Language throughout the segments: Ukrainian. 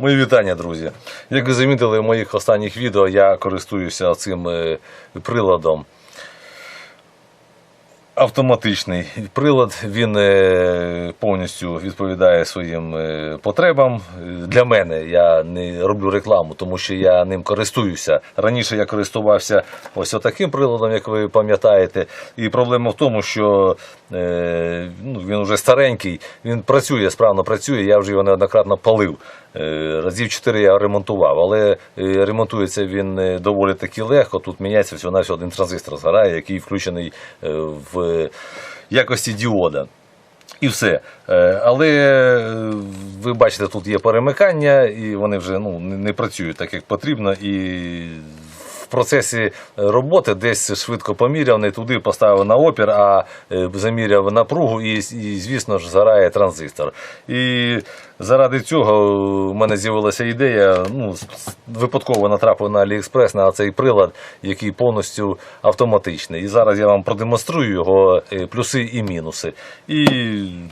Мої вітання, друзі. Як ви замітили в моїх останніх відео, я користуюся цим е, приладом. Автоматичний прилад, він е, повністю відповідає своїм е, потребам. Для мене я не роблю рекламу, тому що я ним користуюся. Раніше я користувався ось отаким приладом, як ви пам'ятаєте. І проблема в тому, що е, ну, він вже старенький, він працює, справно працює. Я вже його неоднократно палив. Разів 4 я ремонтував, але ремонтується він доволі таки легко. Тут міняється всього на один транзистор згорає, який включений в якості діода. І все. Е, Але е, ви бачите, тут є перемикання, і вони вже ну, не працюють так, як потрібно. І процесі роботи десь швидко поміряв, не туди поставив на опір, а е, заміряв напругу, і, і звісно ж, згорає транзистор. І заради цього в мене з'явилася ідея. Ну, випадково натрапив на AliExpress на цей прилад, який повністю автоматичний. І зараз я вам продемонструю його е, плюси і мінуси. І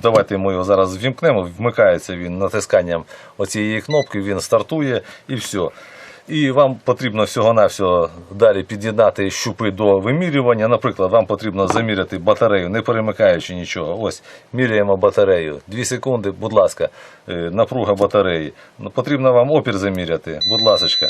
давайте ми його зараз вімкнемо. Вмикається він натисканням оцієї кнопки, він стартує і все. І вам потрібно всього-навсього далі під'єднати щупи до вимірювання. Наприклад, вам потрібно заміряти батарею, не перемикаючи нічого. Ось, міряємо батарею. Дві секунди, будь ласка, е, напруга батареї. Ну, Потрібно вам опір заміряти, будь ласка.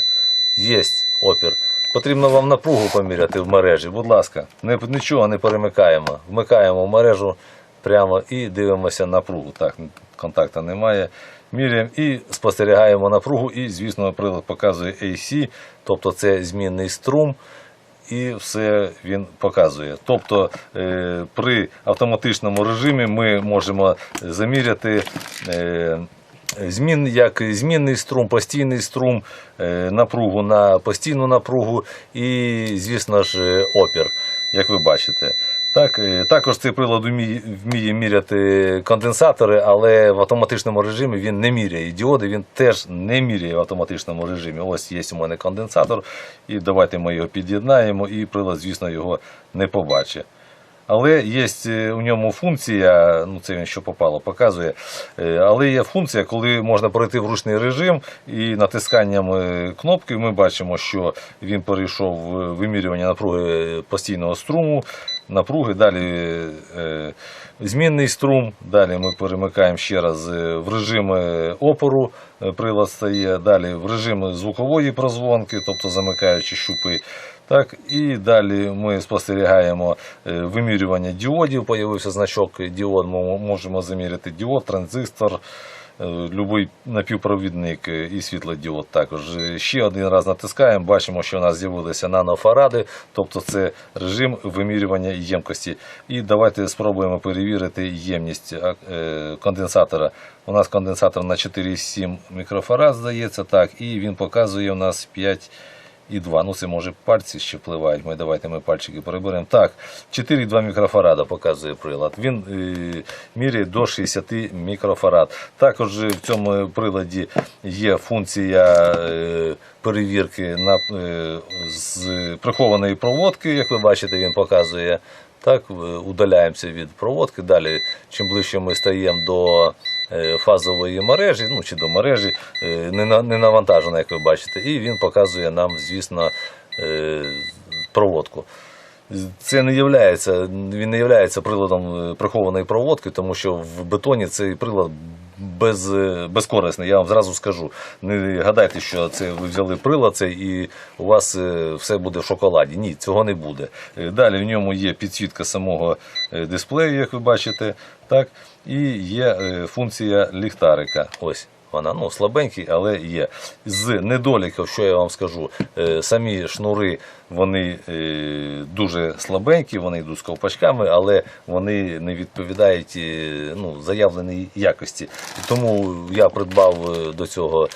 Єсть опір. Потрібно вам напругу поміряти в мережі, будь ласка. Нічого не перемикаємо. Вмикаємо в мережу прямо і дивимося напругу. Так, контакту немає. Міряємо і спостерігаємо напругу, і, звісно, прилад показує AC, тобто це змінний струм, і все він показує. Тобто е, при автоматичному режимі ми можемо заміряти. Е, Змін як змінний струм, постійний струм, е, напругу на постійну напругу і, звісно ж, опір, як ви бачите. Так, е, також цей прилад вміє, міряти конденсатори, але в автоматичному режимі він не міряє. Діоди він теж не міряє в автоматичному режимі. Ось є у мене конденсатор, і давайте ми його під'єднаємо, і прилад, звісно, його не побачить. Але є е, у ньому функція, ну це він що попало, показує. е, Але є функція, коли можна перейти в ручний режим і натисканням кнопки ми бачимо, що він перейшов в вимірювання напруги постійного струму, напруги, далі е, змінний струм, далі ми перемикаємо ще раз е, в режим опору, е, прилад стає, далі в режим звукової прозвонки, тобто замикаючи щупи. Так, і далі ми спостерігаємо вимірювання діодів. Появився значок діод. Ми можемо заміряти діод, транзистор, любий напівпровідник е, і світлодіод. Також Е, ще один раз натискаємо. Бачимо, що у нас з'явилися нанофаради, тобто це режим вимірювання ємкості. І давайте спробуємо перевірити ємність е, конденсатора. У нас конденсатор на 4,7 мікрофарад, здається, так, і він показує у нас 5 і 2. Ну, це може пальці ще впливають. Ми давайте ми пальчики переберемо. Так, 4,2 мікрофарада показує прилад. Він е, міряє до 60 мікрофарад. Також в цьому приладі є функція е, перевірки на, е, з прихованої проводки. Як ви бачите, він показує. Так, е, удаляємося від проводки. Далі, чим ближче ми стаємо до фазової мережі, ну чи до мережі, е, не, на- навантажена, як ви бачите, і він показує нам, звісно, е, проводку. Це не являється, він не являється приладом е, прихованої проводки, тому що в бетоні цей прилад без, е, безкорисний. Я вам зразу скажу. Не гадайте, що це ви взяли прилад цей і у вас е, все буде в шоколаді. Ні, цього не буде. Е, Далі в ньому є підсвітка самого дисплею, як ви бачите, так, і є функція ліхтарика. Ось. Вона ну, слабенький, але є. З недоліків, що я вам скажу, е, самі шнури вони е, дуже слабенькі, вони йдуть з ковпачками, але вони не відповідають е, ну, заявленій якості. Тому я придбав до цього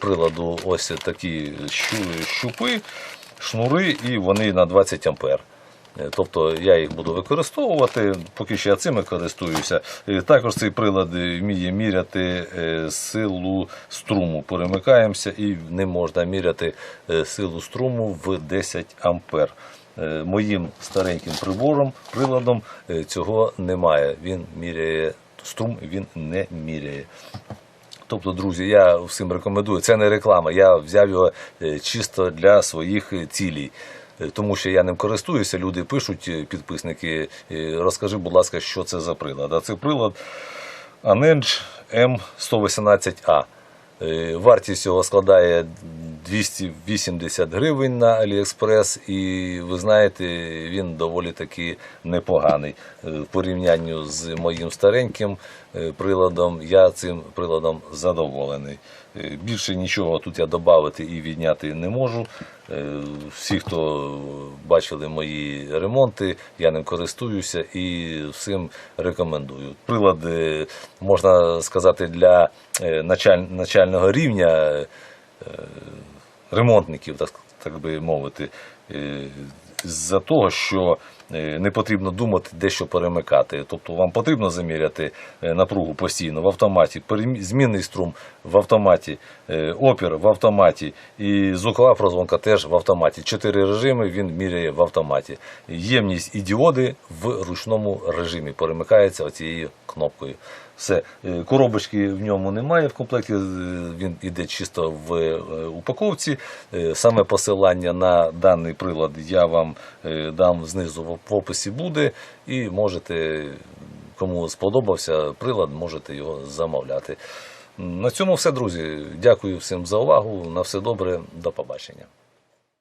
приладу ось такі щу- щупи, шнури, і вони на 20 ампер. Е, Тобто я їх буду використовувати, поки що я цими користуюся. Е, Також цей прилад е, вміє міряти силу струму. Перемикаємося і ним можна міряти силу струму в 10 ампер. Моїм стареньким прибором, приладом цього немає. Він міряє струм, він не міряє. Тобто, друзі, я всім рекомендую. Це не реклама. Я взяв його чисто для своїх цілей. Е, Тому що я ним користуюся, люди пишуть, е, підписники. е, Розкажи, будь ласка, що це за прилад. А це прилад Anenge M118A. Е, Вартість його складає 280 гривень на AliExpress і ви знаєте, він доволі таки непоганий. Е, В порівнянні з моїм стареньким е, приладом, я цим приладом задоволений. Е, Більше нічого тут я додати і відняти не можу. Всі, хто бачили мої ремонти, я ним користуюся і всім рекомендую. Прилад, можна сказати, для началь- начального рівня ремонтників, так, би мовити, е, з-за того, що не потрібно думати, де що перемикати. Тобто вам потрібно заміряти е, напругу постійно в автоматі, змінний струм в автоматі, е, опір в автоматі і звукова прозвонка теж в автоматі. Чотири режими він міряє в автоматі. Ємність і діоди в ручному режимі перемикається оцією кнопкою. Все, Е, коробочки в ньому немає в комплекті, е, він іде чисто в е, упаковці. Е, Саме посилання на даний прилад я вам е, дам знизу в- в описі буде, і можете, кому сподобався прилад, можете його замовляти. На цьому все, друзі. Дякую всім за увагу. На все добре, до побачення.